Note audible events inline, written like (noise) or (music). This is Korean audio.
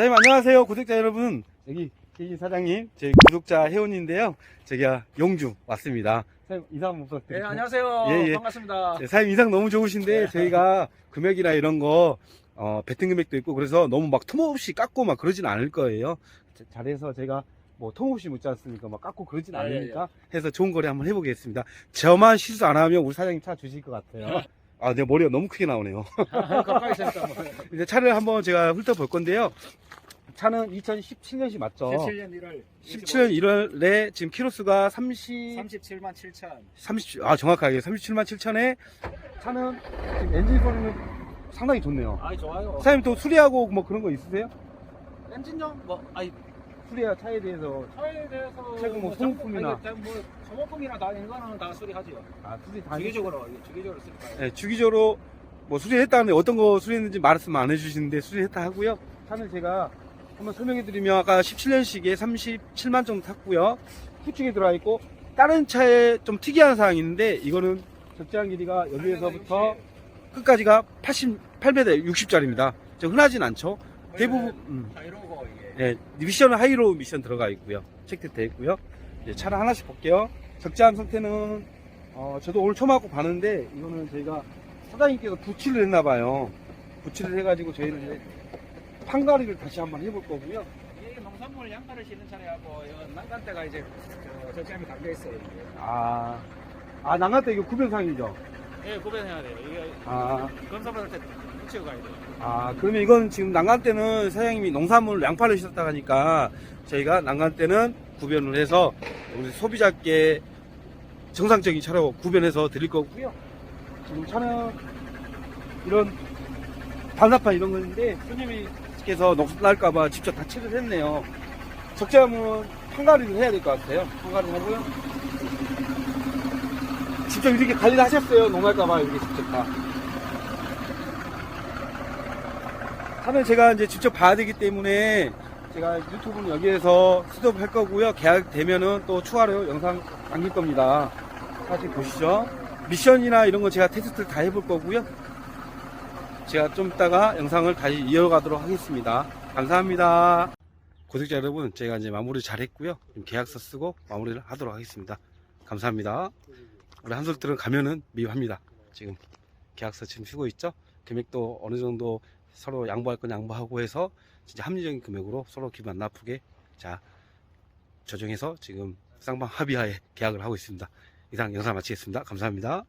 사장님 안녕하세요 구독자 여러분 여기 계신 사장님 제 구독자 회원인데요 저기야 용주 왔습니다 사장님 인사 한번 네, 부탁드립니다 안녕하세요. 예, 예. 반갑습니다. 네, 사장님 인상 너무 좋으신데 네. 저희가 금액이나 이런 거 어, 배팅 금액도 있고 그래서 너무 막 틈없이 깎고 막 그러진 않을 거예요 자- 잘해서 제가 뭐 틈없이 묻지 않습니까 막 깎고 그러진 예, 않으니까 해서 좋은 거래 한번 해보겠습니다 저만 실수 안 하면 우리 사장님 차 주실 것 같아요 아 내 머리가 너무 크게 나오네요 (laughs) 가까이 뭐. 이제 차를 한번 제가 훑어볼 건데요. 차는 2017년식 맞죠? 17년 1월 17년 1월에 지금 키로수가 30, 37만 7천. 30, 아, 정확하게 37만 7천에 차는 지금 엔진 소리는 상당히 좋네요. 아이 좋아요. 사장님 또 수리하고 뭐 그런 거 있으세요? 엔진용 뭐 아이 수리야 차에 대해서. 차에 대해서 최근 뭐 정- 소모품이나. 아니, 뭐 소모품이나 다 이거는 다 수리하죠. 아, 수리 다. 주기적으로 주기적으로 쓸까요? 네, 주기적으로 뭐 수리했다는데 어떤 거 수리했는지 말씀 안 해주시는데 수리했다 하고요. 차는 제가 한번 설명해 드리면 아까 17년식에 37만 정도 탔고요. 후측에 들어와 있고 다른 차에 좀 특이한 사항이 있는데 이거는 적재한 길이가 여기에서부터 끝까지가 88m 60짜리입니다. 흔하진 않죠. 대부분 음. 네, 미션은 하이로우 미션 들어가 있고요. 체크되어 있고요. 이제 차를 하나씩 볼게요. 적재한 상태는 어, 저도 오늘 처음 하고 봤는데 이거는 저희가 사장님께서 부치를 했나 봐요. 부치를 해가지고 저희는 이제 판가리를 다시 한번 해볼 거고요. 이게 농산물 양파를 싣는 차량하고 이거 난간대가 이제 저 저점이 담겨 있어요. 이게. 아, 아 난간 때 이거 구변상이죠. 예, 구별해야 돼요. 이게 아, 검사 받을 때 붙이고 가야 돼요. 아 그러면 이건 지금 난간 때는 사장님이 농산물 양파를 싣었다 하니까 저희가 난간 때는 구변을 해서 우리 소비자께 정상적인 차로 구변해서 드릴 거고요. 지금 차는 이런 반사판 이런 건데 손님이 께서 녹날까봐 직접 다 체크를 했네요. 적재하면 판가리를 해야 될 것 같아요. 판가리를 하고요. 직접 이렇게 관리를 하셨어요. 녹날까봐 이렇게 직접 다. 차는 제가 이제 직접 봐야 되기 때문에 제가 유튜브는 여기에서 스톱할 거고요. 계약되면은 또 추가로 영상 남길 겁니다. 같이 보시죠. 미션이나 이런 거 제가 테스트를 다 해볼 거고요. 제가 좀 이따가 영상을 다시 이어가도록 하겠습니다. 감사합니다. 구독자 여러분, 제가 이제 마무리 잘 했고요. 계약서 쓰고 마무리를 하도록 하겠습니다. 감사합니다. 우리 한솔들은 가면은 미흡합니다. 지금 계약서 지금 쓰고 있죠? 금액도 어느 정도 서로 양보할 건 양보하고 해서 진짜 합리적인 금액으로 서로 기분 안 나쁘게 자 조정해서 지금 쌍방 합의하에 계약을 하고 있습니다. 이상 영상 마치겠습니다. 감사합니다.